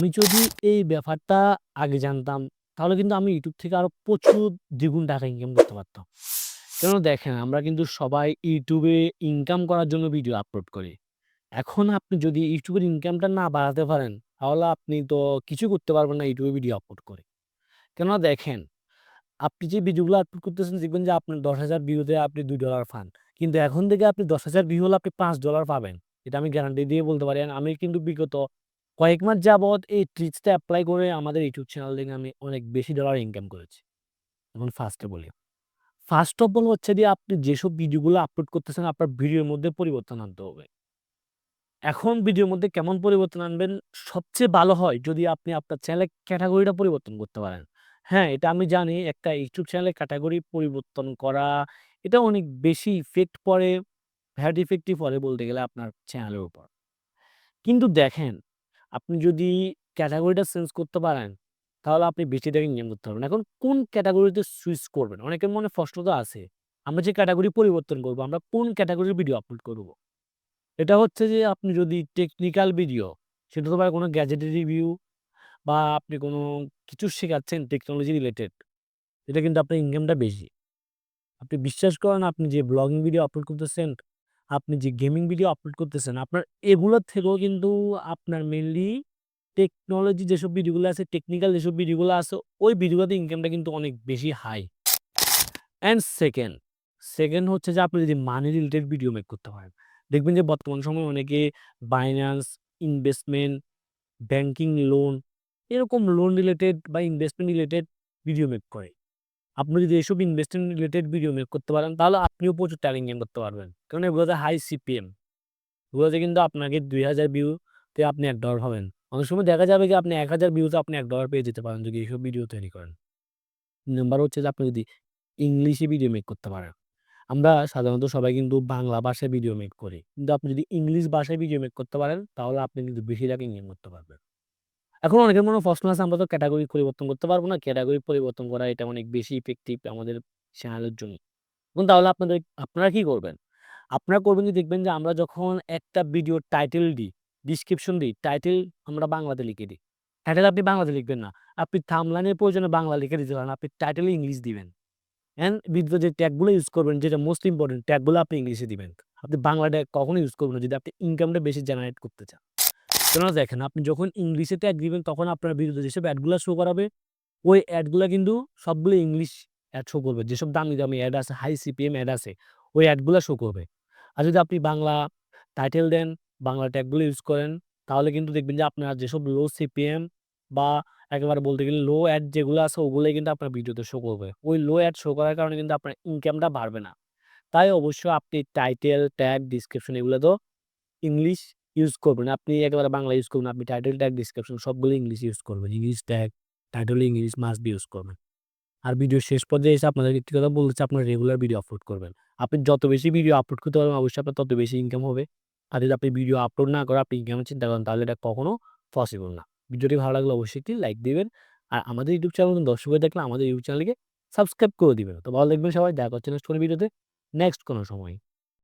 আমি যদি এই ব্যাপারটা আগে জানতাম, তাহলে কিন্তু আমি ইউটিউব থেকে আরও প্রচুর দ্বিগুণ টাকা ইনকাম করতে পারতাম। কেননা দেখেন আমরা কিন্তু সবাই ইউটিউবে ইনকাম করার জন্য ভিডিও আপলোড করি। এখন আপনি যদি ইউটিউবের ইনকামটা না বাড়াতে পারেন, তাহলে আপনি তো কিছু করতে পারবেন না ইউটিউবে ভিডিও আপলোড করে। কেননা দেখেন, আপনি যে ভিডিওগুলো আপলোড করতেছেন দেখবেন যে আপনার ১০,০০০ ভিউতে আপনি দুই ডলার পান। কিন্তু এখন থেকে আপনি ১০,০০০ ভিউ হলে আপনি পাঁচ ডলার পাবেন। এটা আমি গ্যারান্টি দিয়ে বলতে পারি। আমি কিন্তু বিগত কয়েক মাস যাবৎ এই ট্রিক্সটা অ্যাপ্লাই করে আমাদের ইউটিউব চ্যানেল থেকে আমি অনেক বেশি ডলার ইনকাম করেছি। এখন ফার্স্ট বলি। ফার্স্ট অফ অল হচ্ছে যে আপনি যেসব ভিডিওগুলো আপলোড করতেছেন আপনার ভিডিওর মধ্যে পরিবর্তন আনতে হবে। এখন ভিডিওর মধ্যে কেমন পরিবর্তন আনবেন? সবচেয়ে ভালো হয় যদি আপনি আপনার চ্যানেলের ক্যাটাগরিটা পরিবর্তন করতে পারেন। হ্যাঁ, এটা আমি জানি একটা ইউটিউব চ্যানেলের ক্যাটাগরি পরিবর্তন করা এটা অনেক বেশি ইফেক্ট পড়ে, ব্যাড ইফেক্টই পড়ে বলতে গেলে আপনার চ্যানেলের উপর। কিন্তু দেখেন, আপনি যদি ক্যাটাগরিটা চেঞ্জ করতে পারেন, তাহলে আপনি বেশি টাকা ইনকাম করতে পারবেন। এখন কোন ক্যাটাগরিতে সুইচ করবেন? অনেকের মনে প্রশ্ন তো আছে। আমরা যে ক্যাটাগরি পরিবর্তন করব, আমরা কোন ক্যাটাগরির ভিডিও আপলোড করব? এটা হচ্ছে যে আপনি যদি টেকনিক্যাল ভিডিও, সেটা তো পারে কোনো গ্যাজেটের রিভিউ বা আপনি কোনো কিছু শেখাচ্ছেন টেকনোলজি রিলেটেড, এটা কিন্তু আপনার ইনকামটা বেশি। আপনি বিশ্বাস করেন আপনি যে ব্লগিং ভিডিও আপলোড করতেছেন, আপনি যে গেমিং ভিডিও আপলোড করতেছেন, আপনার এগুলোর থেকেও কিন্তু আপনার মেইনলি টেকনোলজি যেসব ভিডিওগুলো আছে, টেকনিক্যাল যেসব ভিডিওগুলো আছে, ওই ভিডিওতে ইনকামটা কিন্তু অনেক বেশি হাই। অ্যান্ড সেকেন্ড, সেকেন্ড হচ্ছে যে আপনি যদি মানি রিলেটেড ভিডিও মেক করতে পারেন। দেখবেন যে বর্তমান সময়ে অনেকে বাইন্যান্স, ইনভেস্টমেন্ট, ব্যাংকিং লোন, এরকম লোন রিলেটেড বা ইনভেস্টমেন্ট রিলেটেড ভিডিও মেক করে। আপনি যদি এসব ইনভেস্টমেন্ট রিলেটেড ভিডিও মেক করতে পারেন, তাহলে আপনিও প্রচুর টাকা ইনকাম করতে পারবেন। কারণ এগুলোতে হাই সিপিএম। এগুলোতে কিন্তু আপনাকে ২,০০০ ভিউতে আপনি $১ পাবেন। অনেক সময় দেখা যাবে যে আপনি ১,০০০ ভিউতে আপনি $১ পেয়ে যেতে পারেন যদি এইসব ভিডিও তৈরি করেন। নাম্বার হচ্ছে যে আপনি যদি ইংলিশে ভিডিও মেক করতে পারেন। আমরা সাধারণত সবাই কিন্তু বাংলা ভাষায় ভিডিও মেক করি। কিন্তু আপনি যদি ইংলিশ ভাষায় ভিডিও মেক করতে পারেন, তাহলে আপনি কিন্তু বেশি টাকা ইনকাম করতে পারবেন। এখন অনেকের মনে প্রশ্ন আছে আমরা তো ক্যাটেগরি পরিবর্তন করতে পারব না। ক্যাটেগরি পরিবর্তন করা এটা অনেক বেশি ইফেক্টিভ আমাদের চ্যানেলের জন্য। এখন তাহলে আপনাদের আপনারা কি করবেন? আপনারা করবেন যে দেখবেন যে আমরা যখন একটা ভিডিওর টাইটেল দিই, ডেসক্রিপশন দিই, টাইটেল আমরা বাংলাতে লিখে দিই। টাইটেল আপনি বাংলাতে লিখবেন না। আপনি থাম্বনেইলের প্রয়োজনে বাংলা লিখে দিতে পারেন। আপনি টাইটেলে ইংলিশ দিবেন। অ্যান্ড ভিডিওতে যে ট্যাগগুলো ইউজ করবেন যেটা মোস্ট ইম্পোর্টেন্ট ট্যাগগুলো আপনি ইংলিশে দিবেন। আপনি বাংলা ট্যাগ কখনোই ইউজ করবেন না যদি আপনি ইনকামটা বেশি জেনারেট করতে চান। কেননা দেখেন আপনি যখন ইংলিশেতে অ্যাড দিবেন তখন আপনার ভিডিওতে যেসব অ্যাডগুলো শো করাবে, ওই অ্যাডগুলো কিন্তু সবগুলো ইংলিশ অ্যাড শো করবে। যেসব দামি, দামি অ্যাড আছে, হাই সিপিএম অ্যাড আছে, ওই অ্যাডগুলো শো করবে। আর যদি আপনি বাংলা টাইটেল দেন, বাংলা ট্যাগগুলো ইউজ করেন, তাহলে কিন্তু দেখবেন যে আপনার যেসব লো সিপিএম বা একেবারে বলতে গেলে লো অ্যাড যেগুলো আছে ওগুলোই কিন্তু আপনার ভিডিওতে শো করবে। ওই লো অ্যাড শো করার কারণে কিন্তু আপনার ইনকামটা বাড়বে না। তাই অবশ্যই আপনি টাইটেল, ট্যাগ, ডিসক্রিপশন এগুলো তো ইংলিশ ইউজ করবেন। আপনি একেবারে বাংলা ইউজ করবেন আপনি টাইটেল, ট্যাগ, ডিসক্রিপশন সবগুলো ইংলিশ ইউজ করবেন। English tag, title English must be use করবেন। আর ভিডিও শেষ পর্যায়ে এসে আপনাদের একটি কথা চাই আপনারা রেগুলার ভিডিও আপলোড করবেন। আপনি যত বেশি ভিডিও আপলোড করতে পারবেন অবশ্যই আপনার তত বেশি ইনকাম হবে। আর যদি আপনি ভিডিও আপলোড না করে আপনি ইনকামের চিন্তা করেন তাহলে এটা কখনো পসিবল না। ভিডিওটি ভালো লাগলে অবশ্যই একটি লাইক দিবেন। আর আমাদের ইউটিউব চ্যানেল দর্শক হয়ে থাকলে আমাদের ইউটিউব চ্যানেলকে সাবস্ক্রাইব করে দিবেন। তো ভালো থাকবেন সবাই। দেখা হচ্ছে নেক্সট কোনো ভিডিওতে, নেক্সট কোনো সময়।